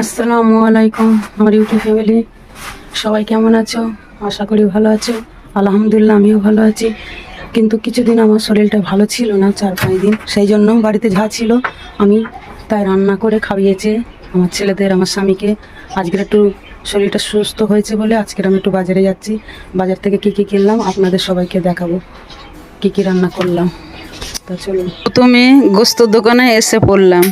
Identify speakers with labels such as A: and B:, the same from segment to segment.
A: আসসালামু আলাইকুম, আমার ইউটিউব ফ্যামিলি। সবাই কেমন আছো? আশা করি ভালো আছো। আলহামদুলিল্লাহ, আমিও ভালো আছি। কিন্তু কিছুদিন আমার শরীরটা ভালো ছিল না, চার পাঁচ দিন। সেই জন্য বাড়িতে যা ছিল। আমি তাই রান্না করে খাইয়েছে। আমার ছেলেদের, আমার স্বামীকে। আজকের একটু শরীরটা সুস্থ হয়েছে বলে আজকের আমি একটু বাজারে যাচ্ছি। বাজার থেকে কী কী কিনলাম আপনাদের সবাইকে দেখাবো। কী কী রান্না করলাম। তা চলুন।
B: প্রথমে গোস্ত দোকানে এসে পড়লাম,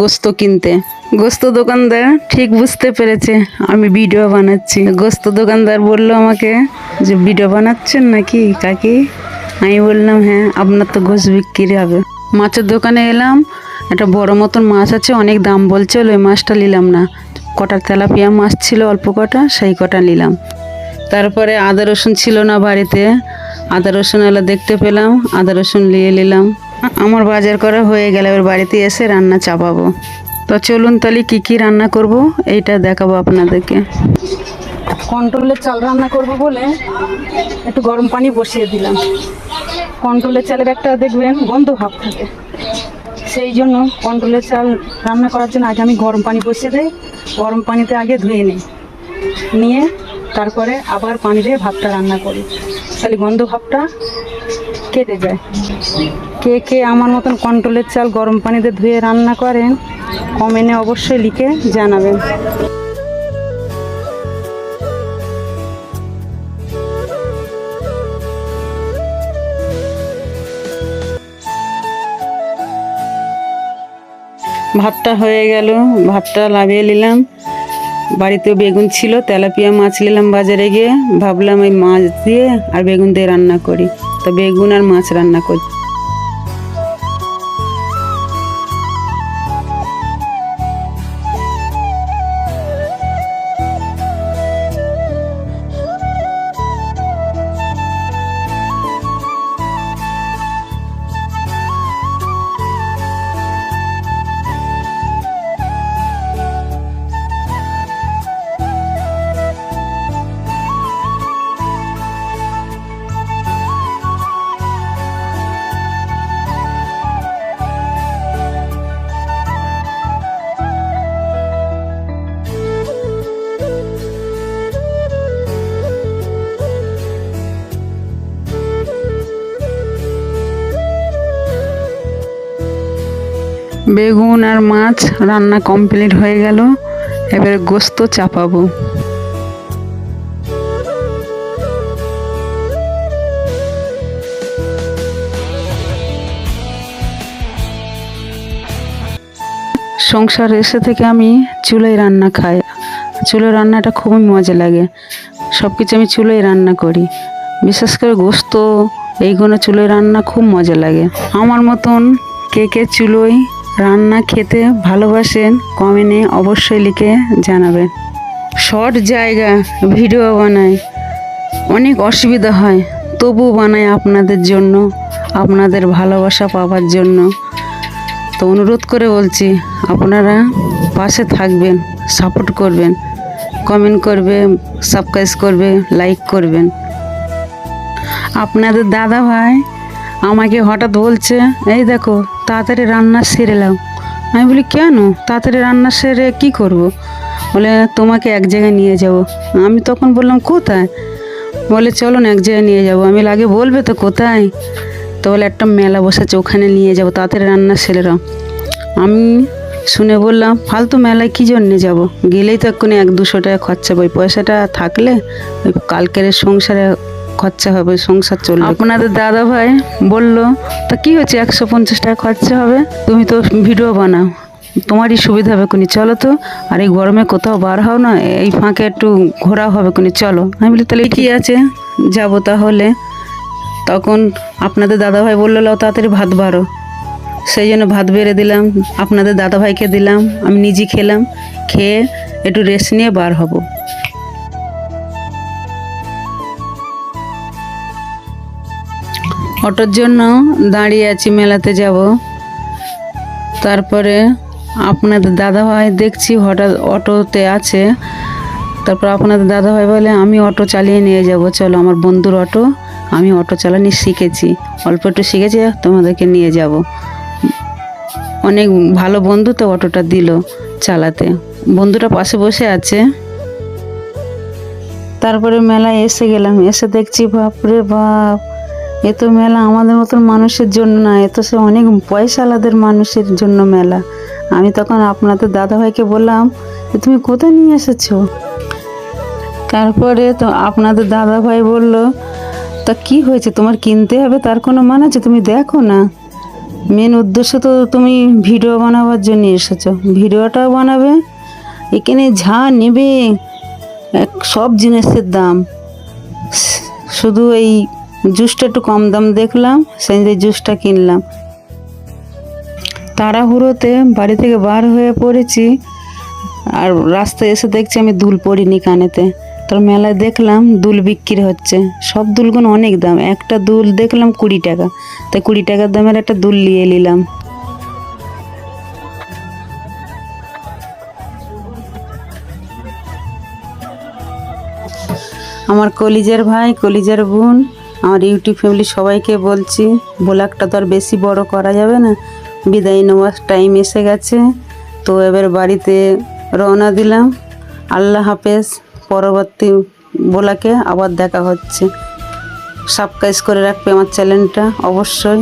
B: গোস্ত কিনতে। গোস্ত দোকানদার ঠিক বুঝতে পেরেছে, আমি ভিডিও বানাচ্ছি। গোস্ত দোকানদার বলল আমাকে যে ভিডিও বানাচ্ছেন নাকি কাকি? আমি বললাম হ্যাঁ আপনার তো গোস্ত বিক্রি হবে। মাছের দোকানে এলাম, একটা বড় মতন মাছ আছে, অনেক দাম বলছে, ওই মাছটা নিলাম না। কটা তেলাপিয়া মাছ ছিল, অল্প কটা, সেই কটা নিলাম। তারপরে আদা, রসুন ছিল না বাড়িতে। আদা, রসুন এলা দেখতে পেলাম, আদা, রসুন নিয়ে নিলাম। আমার বাজার করা হয়ে গেল এবার বাড়িতে এসে রান্না চাপাবো। তো চলুন তাহলে কী কী রান্না করব? এইটা দেখাবো আপনাদেরকে।
A: কন্ট্রোলের চাল রান্না করব বলে একটু গরম পানি বসিয়ে দিলাম। কন্ট্রোলের চালের একটা দেখবেন গন্ধ ভাব থাকে। সেই জন্য কন্ট্রোলের চাল রান্না করার জন্য আগে আমি গরম পানি বসিয়ে দিই। গরম পানিতে আগে ধুয়ে নিই। নিয়ে তারপরে আবার পানি দিয়ে ভাতটা রান্না করি। তাহলে গন্ধ ভাবটা কেটে যায়। কে কে আমার মতন কন্ট্রোলের চাল গরম পানিতে ধুয়ে রান্না করেন, কমেন্টে অবশ্যই লিখে জানাবেন।
B: ভাতটা হয়ে গেল, ভাতটা লাভিয়ে নিলাম। বাড়িতে বেগুন ছিল, তেলাপিয়া মাছ নিলাম বাজারে গিয়ে। ভাবলাম এই মাছ দিয়ে আর বেগুন দিয়ে রান্না করি। তো বেগুন মাছ রান্না করি বেগুন আর মাছ রান্না কমপ্লিট হয়ে গেল। এবারে গোস্ত চাপাবো। সংসার এসে থেকে আমি চুলোয় রান্না খাই। চুলোয় রান্নাটা খুবই মজা লাগে। সব কিছু আমি চুলোয় রান্না করি। বিশেষ করে গোস্ত, এইগুলো চুলোয় রান্না খুব মজা লাগে। আমার মতন কে কে চুলোয় রান্না খেতে ভালোবাসেন, কমেন্টে অবশ্যই লিখে জানাবেন। শর্ট জায়গা ভিডিও বানায়, অনেক অসুবিধা হয় তবু বানাই আপনাদের জন্য, আপনাদের ভালোবাসা পাওয়ার জন্য। তো অনুরোধ করে বলছি, আপনারা পাশে থাকবেন সাপোর্ট করবেন, কমেন্ট করবে সাবস্ক্রাইব করবে লাইক করবেন। আপনাদের দাদা ভাই আমাকে হঠাৎ বলছে, এই দেখো তাড়াতাড়ি রান্না সেরে নাও। আমি বলি, কেন? তাড়াতাড়ি রান্না সেরে কি করব। বলে, তোমাকে এক জায়গায় নিয়ে যাব। আমি তখন বললাম, কোথায়? বলে, চলো না, এক জায়গায় নিয়ে যাব। আমি লাগে বলবে তো, কোথায়? তো বলে, একটা মেলা বসেছে, ওখানে নিয়ে যাব, তাড়াতাড়ি রান্না সেরে নাও। আমি শুনে বললাম, ফালতু মেলায় কী জন্যে যাব? গেলেই তো এক্ষুনি এক দুশো টাকা খরচা ওই পয়সাটা থাকলে, ওই কালকের সংসারে খরচা হবে, সংসার চলবে। আপনাদের দাদা ভাই বলল, তা কি হচ্ছে, একশো পঞ্চাশ টাকা খরচা হবে? তুমি তো ভিডিও বানাও। তোমারই সুবিধা হবে কোনি চলো তো। আর এই গরমে কোথাও বার হও না, এই ফাঁকে একটু ঘোরা হবে কোনি চলো। আমি বলি, তাহলে কি আছে, যাব তাহলে। তখন আপনাদের দাদাভাই বলল তাড়াতাড়ি ভাত বাড়ো। সেই জন্য ভাত বেড়ে দিলাম, আপনাদের দাদাভাইকে দিলাম, আমি নিজে খেলাম, খেয়ে একটু রেস্ট নিয়ে বার হব। অটোর জন্য দাঁড়িয়ে আছি মেলাতে যাব। তারপরে আপনাদের দাদাভাই দেখছি হঠাৎ অটোতে আছে। তারপর আপনাদের দাদাভাই বলে, আমি অটো চালিয়ে নিয়ে যাব। চলো, আমার বন্ধুর অটো। আমি অটো চালানি শিখেছি। অল্প একটু শিখেছি, তোমাদেরকে নিয়ে যাব। অনেক ভালো বন্ধু তো অটোটা দিল চালাতে। বন্ধুটা পাশে বসে আছে। তারপরে মেলায় এসে গেলাম। এসে দেখছি, বাপরে বাপ! এ তো মেলা আমাদের মতন মানুষের জন্য না, এ তো সে অনেক পয়সালাদের মানুষের জন্য মেলা। আমি তখন আপনাদের দাদাভাইকে বললাম তুমি কোথায় নিয়ে এসেছ? তারপরে তো আপনাদের দাদাভাই বলল, তা কি হয়েছে? তোমার কিনতে হবে, তার কোনো মানে আছে? তুমি দেখো না। মেন উদ্দেশ্য তো তুমি ভিডিও বানাবার জন্য এসেছ। ভিডিওটাও বানাবে, এখানে যা নেবে সব জিনিসের দাম। শুধু এই জুসটা একটু কম দাম দেখলাম, সেই জুসটা কিনলাম। তাড়াহুড়োতে বাড়ি থেকে বার হয়ে পড়েছি, আর রাস্তায় এসে দেখছি আমি দুল পরিনি কানেতে। তোর মেলায় দেখলাম দুল বিক্রি হচ্ছে, সব দুলগুলো অনেক দাম, একটা দুল দেখলাম কুড়ি টাকা, তাই কুড়ি টাকার দামের একটা দুল নিয়ে নিলাম। আমার কলিজার ভাই, কলিজার বোন আমার ইউটিউব ফ্যামিলি সবাইকে বলছি, ব্লগটা তো আর বেশি বড় করা যাবে না। বিদায় নেওয়ার টাইম এসে গেছে। তো এবার বাড়িতে রওনা দিলাম। আল্লাহ হাফেজ। পরবর্তী ব্লগে আবার দেখা হচ্ছে। সাবস্ক্রাইব করে রাখবে আমার চ্যানেলটা অবশ্যই।